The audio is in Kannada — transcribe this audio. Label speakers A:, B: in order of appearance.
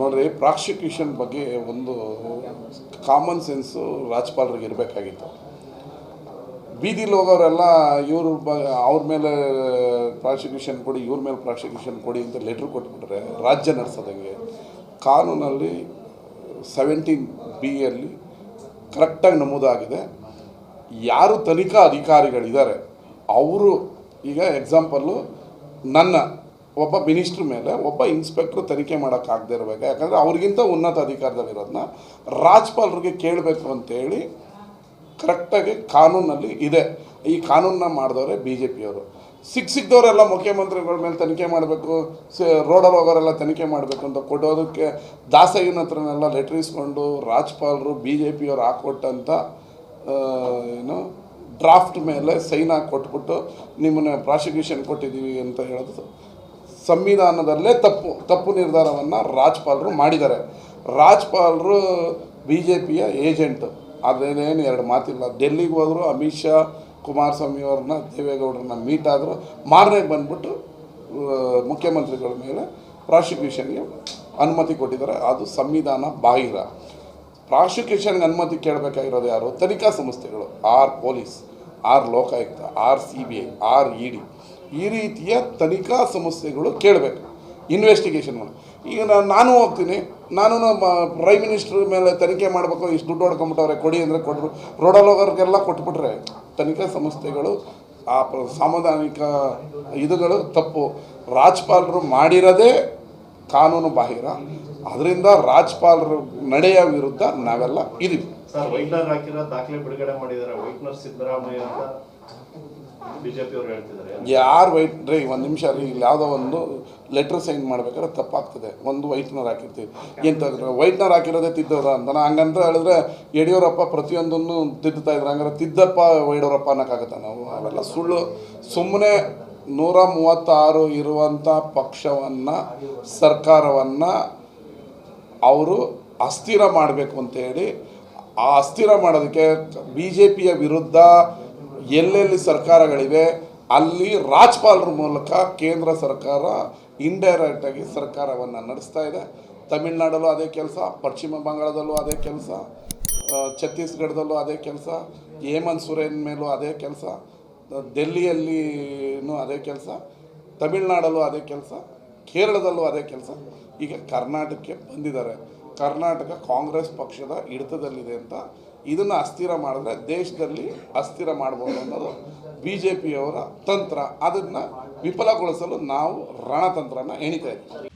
A: ನೋಡ್ರಿ ಪ್ರಾಸಿಕ್ಯೂಷನ್ ಬಗ್ಗೆ ಒಂದು ಕಾಮನ್ ಸೆನ್ಸು ರಾಜ್ಪಾಲರಿಗೆ ಇರಬೇಕಾಗಿತ್ತು. ಬೀದಿಲಿ ಹೋಗೋರೆಲ್ಲ ಇವರು ಬ, ಅವ್ರ ಮೇಲೆ ಪ್ರಾಸಿಕ್ಯೂಷನ್ ಕೊಡಿ, ಇವ್ರ ಮೇಲೆ ಪ್ರಾಸಿಕ್ಯೂಷನ್ ಕೊಡಿ ಅಂತ ಲೆಟ್ರ್ ಕೊಟ್ಬಿಟ್ರೆ ರಾಜ್ಯ ನಡೆಸೋದಂಗೆ. ಕಾನೂನಲ್ಲಿ ಸೆವೆಂಟೀನ್ ಬಿಯಲ್ಲಿ ಕರೆಕ್ಟಾಗಿ ನಮೂದಾಗಿದೆ. ಯಾರು ತನಿಖಾ ಅಧಿಕಾರಿಗಳಿದ್ದಾರೆ, ಅವರು ಈಗ ಎಕ್ಸಾಂಪಲ್ಲು ನನ್ನ ಒಬ್ಬ ಮಿನಿಸ್ಟ್ರ್ ಮೇಲೆ ಒಬ್ಬ ಇನ್ಸ್ಪೆಕ್ಟ್ರ್ ತನಿಖೆ ಮಾಡೋಕ್ಕಾಗದೇ ಇರಬೇಕು ಯಾಕಂದರೆ ಅವ್ರಿಗಿಂತ ಉನ್ನತ ಅಧಿಕಾರದಲ್ಲಿರೋದನ್ನ ರಾಜ್ಯಪಾಲರಿಗೆ ಕೇಳಬೇಕು ಅಂತೇಳಿ ಕರೆಕ್ಟಾಗಿ ಕಾನೂನಲ್ಲಿ ಇದೆ. ಈ ಕಾನೂನನ್ನ ಮಾಡಿದವರೇ ಬಿ ಜೆ ಪಿಯವರು ಸಿಕ್ ಸಿಕ್ಕಿದವರೆಲ್ಲ ಮುಖ್ಯಮಂತ್ರಿಗಳ ಮೇಲೆ ತನಿಖೆ ಮಾಡಬೇಕು ರೋಡಲ್ಲಿ ಹೋಗೋರೆಲ್ಲ ತನಿಖೆ ಮಾಡಬೇಕು ಅಂತ ಕೊಡೋದಕ್ಕೆ ದಾಸಯ್ಯನ ಹತ್ರನೆಲ್ಲ ಲೆಟ್ರ್ ಇಸ್ಕೊಂಡು ರಾಜ್ಪಾಲರು ಬಿ ಜೆ ಪಿಯವ್ರು ಹಾಕ್ಕೊಟ್ಟಂಥ ಏನು ಡ್ರಾಫ್ಟ್ ಮೇಲೆ ಸೈನ್ ಹಾಕಿ ಕೊಟ್ಬಿಟ್ಟು ನಿಮ್ಮನ್ನ ಪ್ರಾಸಿಕ್ಯೂಷನ್ ಕೊಟ್ಟಿದ್ದೀವಿ ಅಂತ ಹೇಳೋದು ಸಂವಿಧಾನದಲ್ಲೇ ತಪ್ಪು ತಪ್ಪು ನಿರ್ಧಾರವನ್ನು ರಾಜ್ಪಾಲರು ಮಾಡಿದ್ದಾರೆ. ರಾಜ್ಪಾಲರು ಬಿ ಜೆ ಪಿಯ ಏಜೆಂಟು. ಅದೇನೇನು ಎರಡು ಮಾತಿಲ್ಲ. ಡೆಲ್ಲಿಗೆ ಹೋದರು ಅಮಿತ್ ಶಾ, ಕುಮಾರಸ್ವಾಮಿ ಅವ್ರನ್ನ, ದೇವೇಗೌಡರನ್ನ ಮೀಟ್ ಆದರೂ. ಮಾರನೇ ಬಂದ್ಬಿಟ್ಟು ಮುಖ್ಯಮಂತ್ರಿಗಳ ಮೇಲೆ ಪ್ರಾಸಿಕ್ಯೂಷನ್ಗೆ ಅನುಮತಿ ಕೊಟ್ಟಿದ್ದಾರೆ. ಅದು ಸಂವಿಧಾನ ಬಾಹಿರ. ಪ್ರಾಸಿಕ್ಯೂಷನ್ಗೆ ಅನುಮತಿ ಕೇಳಬೇಕಾಗಿರೋದು ಯಾರು? ತನಿಖಾ ಸಂಸ್ಥೆಗಳು. Or police, or Lokayukta, or C B I, or E D. ಈ ರೀತಿಯ ತನಿಖಾ ಸಮಸ್ಯೆಗಳು ಕೇಳಬೇಕು. ಇನ್ವೆಸ್ಟಿಗೇಷನ್ ಮಾಡಿ ಈಗ ನಾನು ನಾನು ಹೋಗ್ತೀನಿ. ನಾನು ಪ್ರೈಮ್ ಮಿನಿಸ್ಟ್ರ್ ಮೇಲೆ ತನಿಖೆ ಮಾಡಬೇಕು. ಇಷ್ಟು ದುಡ್ಡು ಹೊಡ್ಕೊಂಬಿಟ್ಟವ್ರೆ ಕೊಡಿ ಅಂದರೆ ಕೊಟ್ಟರು ರೋಡಲ್ಲಿ ಹೋಗೋರಿಗೆಲ್ಲ ಕೊಟ್ಬಿಟ್ರೆ ತನಿಖಾ ಸಂಸ್ಥೆಗಳು ಆ ಸಾಂವಿಧಾನಿಕ ಇದುಗಳು ತಪ್ಪು. ರಾಜ್ಪಾಲರು ಮಾಡಿರೋದೇ ಕಾನೂನು ಬಾಹಿರ. ಅದರಿಂದ ರಾಜ್ಪಾಲರ ನಡೆಯ ವಿರುದ್ಧ ನಾವೆಲ್ಲ ಇದೀವಿ
B: ಸರ್ ವೈಟ್ನರ್ ಹಾಕಿರೋ ದಾಖಲೆ ಬಿಡುಗಡೆ ಮಾಡಿದ್ದಾರೆ. ವೈಟ್ನರ್ ಸಿದ್ದರಾಮಯ್ಯ ಅಂತ
A: ಯಾರು ವೈಟ್ ರೀ ಒಂದು ನಿಮಿಷ ರೀ ಇಲ್ಲಿ ಯಾವುದೋ ಒಂದು ಲೆಟ್ರ್ ಸೈನ್ ಮಾಡ್ಬೇಕಾದ್ರೆ ತಪ್ಪಾಗ್ತದೆ. ಒಂದು ವೈಟ್ನರ್ ಹಾಕಿರ್ತೀವಿ. ಎಂತ ವೈಟ್ನರ್ ಹಾಕಿರೋದೇ ತಿದ್ದವ್ರ ಅಂತ. ಹಂಗಂದ್ರೆ ಹೇಳಿದ್ರೆ ಯಡಿಯೂರಪ್ಪ ಪ್ರತಿಯೊಂದನ್ನು ತಿದ್ದುತ್ತಾ ಇದ್ರು. ಹಂಗಾರೆ ತಿದ್ದಪ್ಪ ಯಡಿಯೂರಪ್ಪ ಅನ್ನೋಕ್ಕಾಗತ್ತೆ ನಾವು? ಅವೆಲ್ಲ ಸುಳ್ಳು. ಸುಮ್ಮನೆ ನೂರ ಮೂವತ್ತಾರು ಇರುವಂಥ ಪಕ್ಷವನ್ನು ಸರ್ಕಾರವನ್ನು ಅವರು ಅಸ್ಥಿರ ಮಾಡಬೇಕು ಅಂತೇಳಿ ಆ ಅಸ್ಥಿರ ಮಾಡೋದಕ್ಕೆ ಬಿ ಜೆ ಪಿಯ ವಿರುದ್ಧ ಎಲ್ಲೆಲ್ಲಿ ಸರ್ಕಾರಗಳಿವೆ, ಅಲ್ಲಿ ರಾಜ್ಪಾಲರ ಮೂಲಕ ಕೇಂದ್ರ ಸರ್ಕಾರ ಇಂಡೈರೆಕ್ಟಾಗಿ ಸರ್ಕಾರವನ್ನು ನಡೆಸ್ತಾ ಇದೆ. ತಮಿಳ್ನಾಡಲ್ಲೂ ಅದೇ ಕೆಲಸ, ಪಶ್ಚಿಮ ಬಂಗಾಳದಲ್ಲೂ ಅದೇ ಕೆಲಸ ಛತ್ತೀಸ್ಗಢದಲ್ಲೂ ಅದೇ ಕೆಲಸ, ಹೇಮಂತ್ ಸೊರೇನ್ ಮೇಲೂ ಅದೇ ಕೆಲಸ ಡೆಲ್ಲಿಯಲ್ಲಿನೂ ಅದೇ ಕೆಲಸ, ತಮಿಳ್ನಾಡಲ್ಲೂ ಅದೇ ಕೆಲಸ, ಕೇರಳದಲ್ಲೂ ಅದೇ ಕೆಲಸ. ಈಗ ಕರ್ನಾಟಕಕ್ಕೆ ಬಂದಿದ್ದಾರೆ. ಕರ್ನಾಟಕ ಕಾಂಗ್ರೆಸ್ ಪಕ್ಷದ ಹಿಡಿತದಲ್ಲಿದೆ ಅಂತ ಇದನ್ನು ಅಸ್ಥಿರ ಮಾಡಿದ್ರೆ ದೇಶದಲ್ಲಿ ಅಸ್ಥಿರ ಮಾಡ್ಬೋದು ಅನ್ನೋದು ಬಿ ಜೆ ಪಿಯವರ ತಂತ್ರ. ಅದನ್ನು ವಿಫಲಗೊಳಿಸಲು ನಾವು ರಣತಂತ್ರನ ಎಣಿತಾ ಇದ್ದೀವಿ.